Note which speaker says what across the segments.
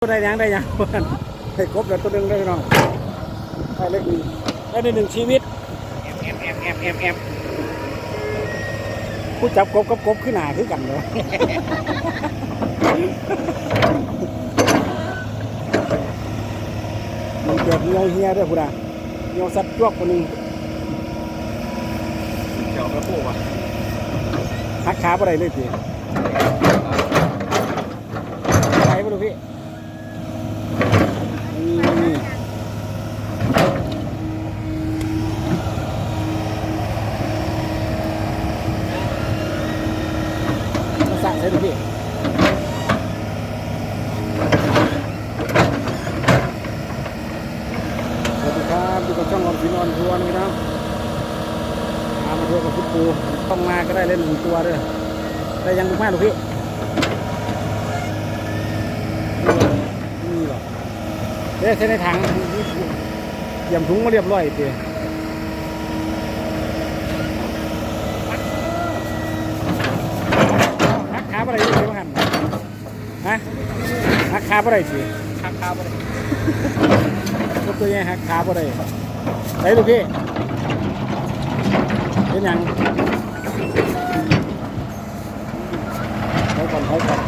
Speaker 1: ได้ยังได้ยังให้ครบแล้วตัวหนึงได้พี่น้องได้เล็กดีได้ในหนึ่งชีวิตแอมแอมแอมแอมแอมแอมผู้จับกบกับกบขึ้นหนาคือกันเลยมันเกิดเหี่ยวเฮียด้วยพูดอะเหี่ยวสัตว์จวกคนหนึ่ง
Speaker 2: เขียวกระปูอะ
Speaker 1: หักขาบ่ได้เลยพี่อะไรไม่รู้พี่นี่นี่มาสะใส่ดูพี่สวัสดีครับดูกับช่องของพี่นอนทัวร์นะครับมามาทัวร์กับพุทธปูต้องมาก็ได้เล่นหนึ่งตัวด้วย ได้ยังบุกมาหรือพี่นี่หรอเดี๋ยวใช้ในถังเยี่ยมถุงมาเรียบร้อยเตีหักขาอะไรอยู่บ้างฮะหักขาอะไรสิ
Speaker 2: ข้างข้าวไปเลย
Speaker 1: ยกตัวอย่างหักขาอะไรไหนดูพี่เป็นหยังใช้ก่อนใช้ก่อน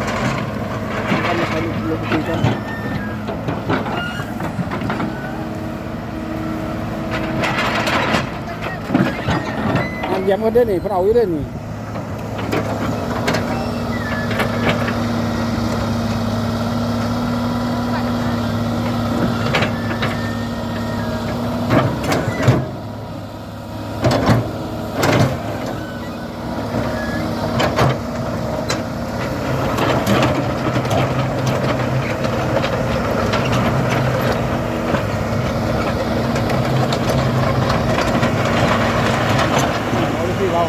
Speaker 1: ใช้ก่อนใช้ลูกตีก่อนอันยี่ยมกันเด้นี่พวกเราอยู่ได้นี่เอาลูกพี่เรา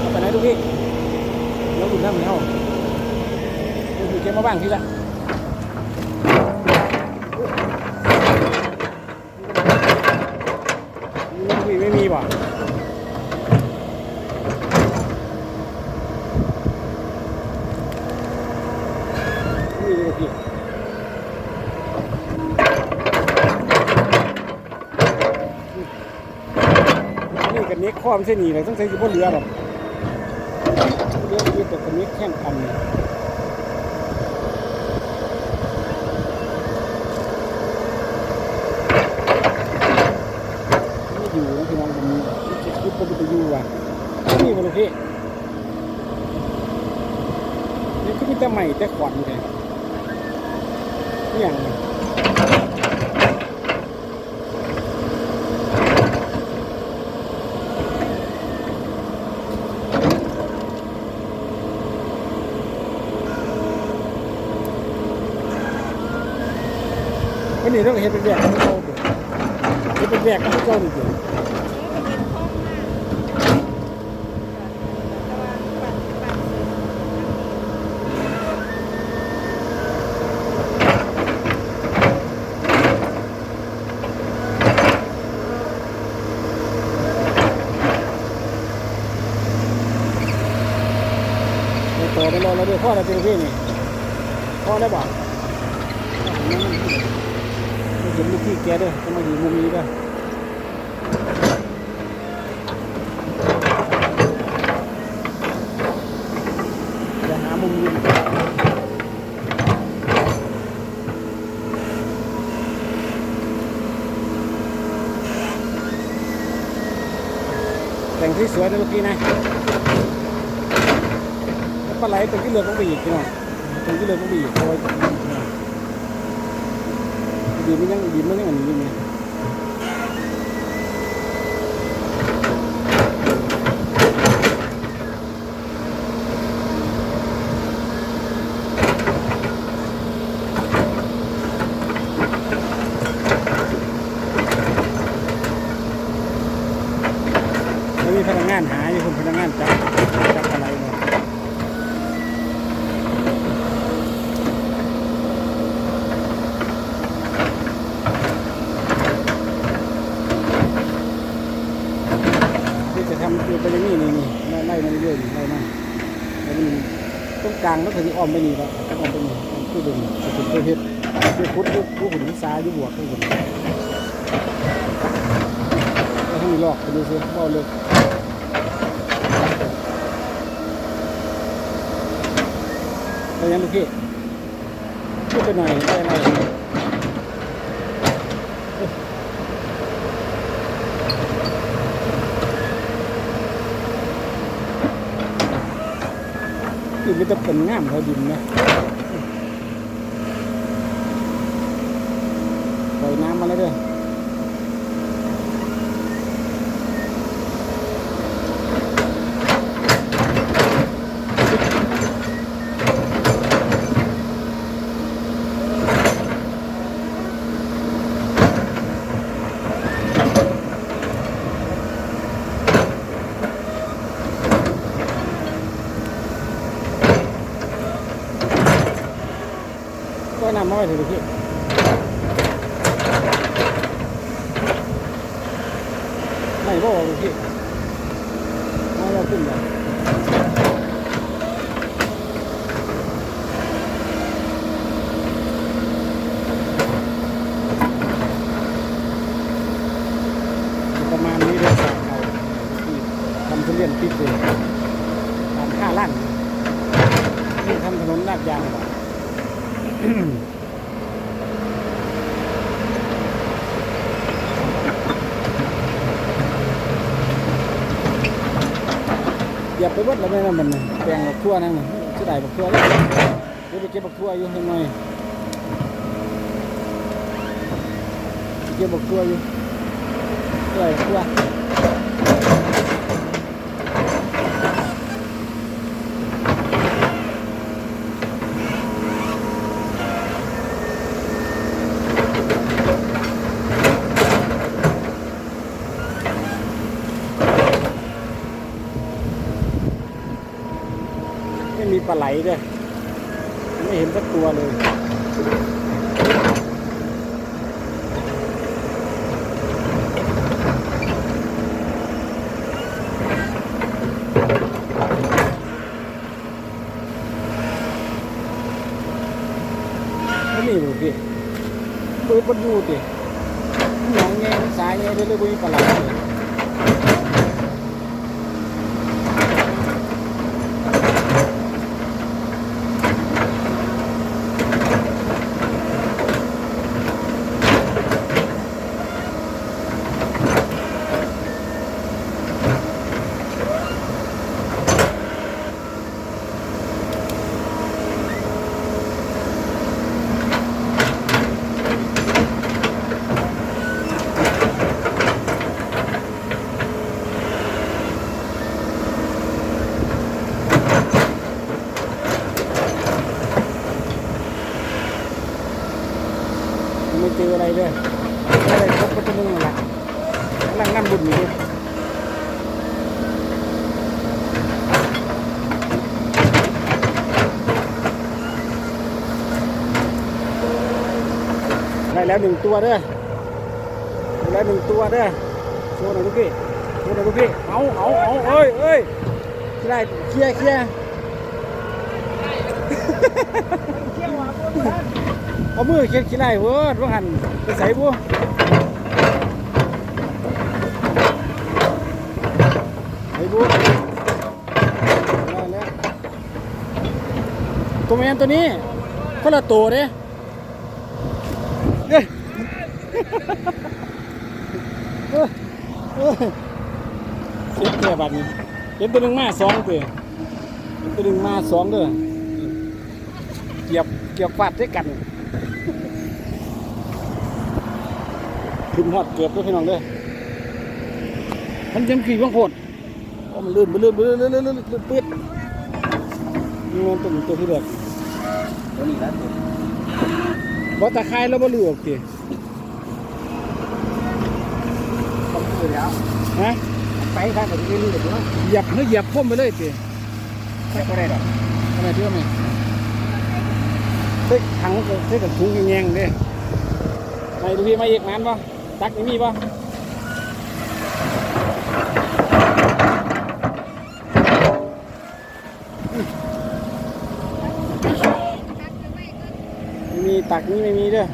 Speaker 1: เอาไปไหนดูพี่เดี๋ยวอุ่นน้ำเหนียวดูพี่เก็บมาบ้างพี่ละลูกพี่ ไม่มีป่ะไม่มีเลยพี่นี่กันนี้ข้อมเส้นนี้เลยต้องใช้กี่พวกเรือหรอกเรือคือแต่กันนี้แข่งกันเนี่ยไม่อยู่นะพี่น้องผมมี จะคิดว่าจะอยู่ว่ะนี่มันเลยพี่นี่คือมีแต่ใหม่แต่ขวัญเลยอย่างนี้วันนี้ต้องเห็นเป็นแยกกันเจ้าเห็นเป็นแยกกันเจ้าดิเดียว เราด้วยพ่อเราเป็นพี่นี่พ่อได้บอกไม่เห็นลูกพี่แกด้วยจะมาอยู่มุมนี้ด้วยจะหามุมยืนแต่งที่สวยนะลูกพี่นะ ปลาไหลตรงที่เรือต้องไปอีกพี่น้องตรงที่เรือต้องไปอีกเพราะว่าดีไม่ยังดีไม่ยังอันนี้ไงแล้วมีพนักงานหาอยู่คนพนักงานจับจับอะไรเนี่ย ที่จะทำคือเป็นอย่างนี้นี่ นี่ไล่ไล่มาเรื่อยๆนี่ไล่มาแล้วมันตรงกลางแล้วก็จะอ้อมไปนี่ครับอ้อมไปนี่อ้อมคือดึงจะเป็นตัวเฮ็ดตัวพุทธลูกลูกหุ่นซ้ายลูกบวกลูกหุ่นแล้วให้มีลอกไปดูซิบ่เลยไปยังลูกพี่พูดไปหน่อยไปหน่อย คือมันจะเป็นง่ามเขาดินนะปล่อยน้ำมาแล้วเด้อปล่อยน้ำมาไว้เถอะลูกพี่ไม่บอกลูกพี่ ไม่เราขึ้นเลยประมาณนี้เลยสายเขาที่ทำทุเรียนปิดเลยตามค่าล่างนี่ทำถนนลาดยางเหรอ อย่าไปวัดแล้วแม่นะมันแปลงบักทั่วนั่นน่ะสิได้บักทั่วแล้วเดี๋ยวไปเก็บบักทั่วอยู่ให้หน่อยไปเก็บบักทั่วอยู่เอ้ยบักทั่ว มีปลาไหลด้วยไม่เห็นสักตัวเลยไม่มีเลยพี่เปิดบนยูติหนองแงงสายแงงเลยเลยบ่มีปลาไหลเลย ไม่เจออะไรเลยไม่ได้พบก็จะนึงนั่นแหละกำลังนั่งบุญอยู่ด้วยได้ แล้วหนึ่งตัวเด้อได้แล้วหนึ่งตัวเด้อโชว์หน่อยลูกพี่โชว์หน่อยลูกพี่เอาเอาเอาเอ้ยเอ้ยได้เคลียร์เคลียร์เอามือเคียร์ขี้ไล่เวิร์ดว่าหันไปใส่บัวไอ้บัวได้แล้วตัวแมนตัวนี้คนละตัวเด้ เอ้ยเอ้ยเอ้ยเสียแก่บัดนี้เห็นตัวหนึ่งมาสองตัวเห็นตัวหนึ่งมาสองเด้อเกียบเกียบฟาดด้วยกัน ขึ้นฮอดเกือบด้วยพี่น้องเด้อมันยังขี่บางโพดโอ้มันลื่นมันลื่นมันลื่นลื่นลื่นลื่นลื่นปื๊ดนี่มันตัวตัวที่เด็ก
Speaker 2: ตัวนี้แล้ว
Speaker 1: บ่ตะไคร้แล้วบ่เลือกติ
Speaker 2: ต้องคือแล้ว
Speaker 1: ฮะ
Speaker 2: ไปทางกับที่นี่เดี๋ยวนะ
Speaker 1: เหยียบเฮ้ยเหยียบพ่มไปเลยติ
Speaker 2: ไม่ก็ได้หรอก
Speaker 1: ทำไมเชื่อไหมเฮ้ยถังก็เฮ้ยกับถุงแงงๆเด้ไปดูพี่มาอีกนานป่ะตักนี่มีป่ะ มีตักนี่ไม่มีเด้อ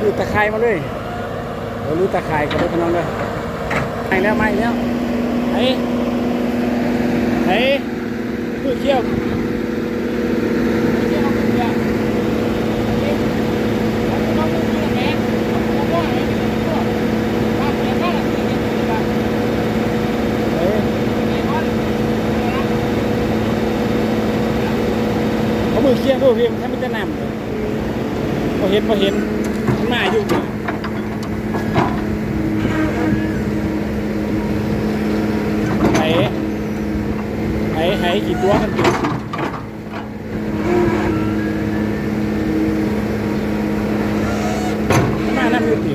Speaker 1: ดูตะไคร้มาเลยเดี๋ยวรู้ตะไคร้กันเลยพี่น้องเลยไม่แล้วไม่แล้วไอ้ ไอ้พูดเชี่ยวเอ้ยเอามือเคี่ยวดูเพียงถ้ามันจะนำเลยพอเห็นพอเห็นมันมาอยู่เนี่ยไอ้ไอ้ไอ้ กี่ตัวกันอยู่มันมานำอยู่ดิ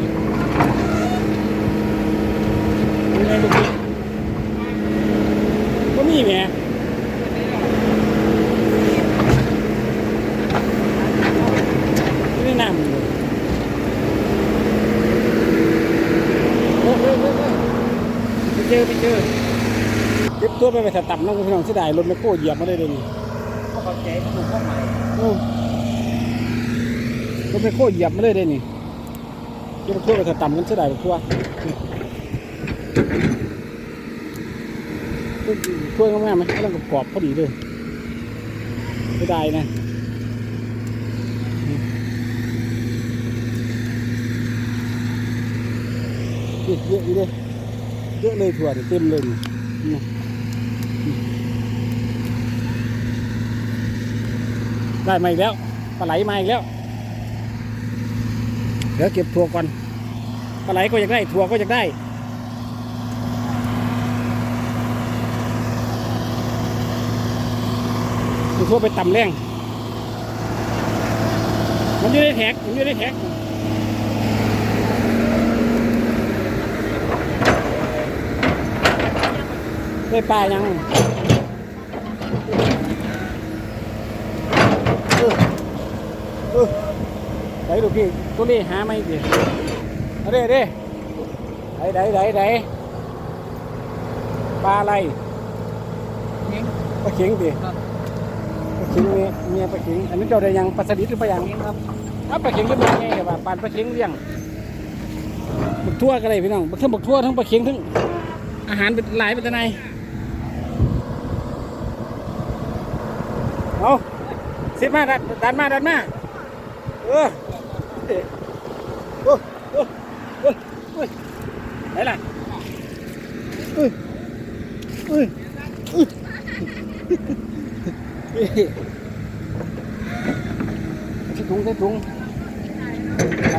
Speaker 1: ยังไงลูกพี่ก็มีแม่ไม่ได้ำเลยโอ้โหโอ้โหไปเจอไปเจอ เก็บตัวไปไปถัดต่ำน้องพี่น้องเสียดายรถแมคโครเหยียบมาได้เลยนี่
Speaker 2: เข้าใจเขาดูเข้าใหม่
Speaker 1: โอ้รถแมคโครเหยียบมาเลยได้นี่เก็บตัวไปถัดต่ำกันเสียดายไปทั่วถ้วยงามๆไหมกำลังกรอบๆพอดีเลยไม่ได้นะเยอะเยอะอยู่เลยเยอะเลยถั่วเนี่ยเต็มเลยนี่ ได้มาอีกแล้วปลาไหลมาอีกแล้วเดี๋ยวเก็บถั่วก่อนปลาไหลก็อยากได้ถั่วก็อยากได้เอาถั่วไปต่ำแรงมันอยู่ในแท็กมันอยู่ในแท็กได้ปลายังเออเออ ไหนดูพี่ตัวนี้หาไม่ดิเอาเด้เด้ไหนไหนไหนไหนปลาอะไร
Speaker 2: เอง
Speaker 1: ปลาเข็งดิ
Speaker 2: ครับ
Speaker 1: ปลาเข็งเมียเมียปลาเข็งอันนี้เจ้าได้ยังปลาสลิดหรือปลายัง
Speaker 2: เองครับ
Speaker 1: อ้าวปลาเข็งก็มีไงกับว่าปลาปลาเข็งเลี้ยงบักทั่วก็ได้พี่น้องบักทั้งบักทั่วทั้งปลาเข็งทั้งอาหารเป็นหลายเป็นตะไนเอาสิบมาดันดันมาดันมาเออ โอ้โอ้โอ้โอ้ยไหนล่ะเอ้ยเอ้ยเอ้ยเอ้ยใส่ถุงใส่ถุงไหล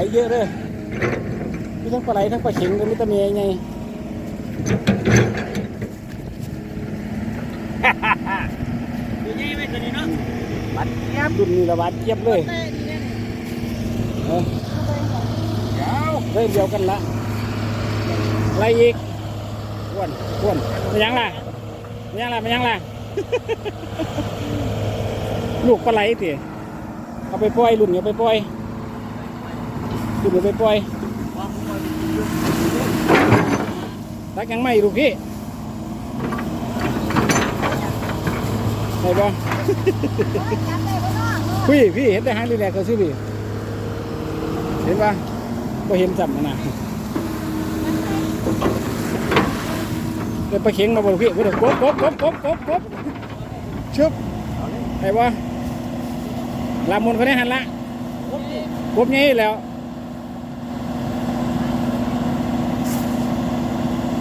Speaker 1: เยอะเลยมีทั้งปลาไหลทั้งปลาเข็งเลยมีแตะเมียไง
Speaker 2: ดูยี่ไม่ตัวนี้เดี
Speaker 1: ยบรุ่นนี้ละบาดเดี
Speaker 2: ยว
Speaker 1: กันละอะไรอีกอ้วนอ้วนมายังล่ะมายังล่ะมายังล่ะลูกปลาไหลสิเอาไปปล่อยรุ่นเอาไปปล่อยรุ่นเอาไปปล่อยตักยังไม่ลูกพี่ได้ปะพี่พี่เห็นแต่หางลีแลกเขาสิพี่ ห็นปะก็เห็นจำนะนะเดี๋ยวไปเข็งมาบนพี่เดี๋ยวกบกบกบกบกบกบชุบไอ้วะลามุนเขาได้หันละกบงี้แล้ว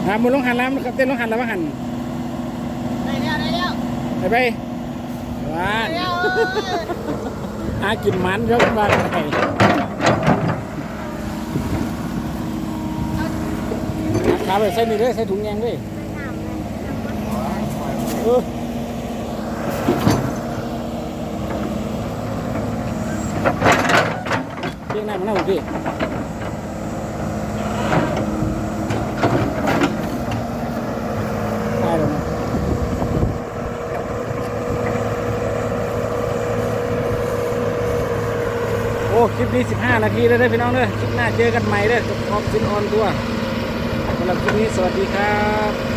Speaker 1: ลามุนลงหันแล้วมันเต้นลงหันแล้วว่าหัน
Speaker 3: ได้แล้วได้แล้ว
Speaker 1: ไปไปว้า
Speaker 3: ได้แล้ว
Speaker 1: หากินมันเยอะมากเลย ขาไปใส่นี่เลยใส่ถุงยงด้วยเออเรียกน้ำมาหน้าผมดิโอ้ คลิปนี้ 15 นาทีแล้วได้พี่น้องเด้อคลิปหน้าเจอกันใหม่เด้อขอบคุณออนตัว หรับคลิปนี้สวัสดีครับ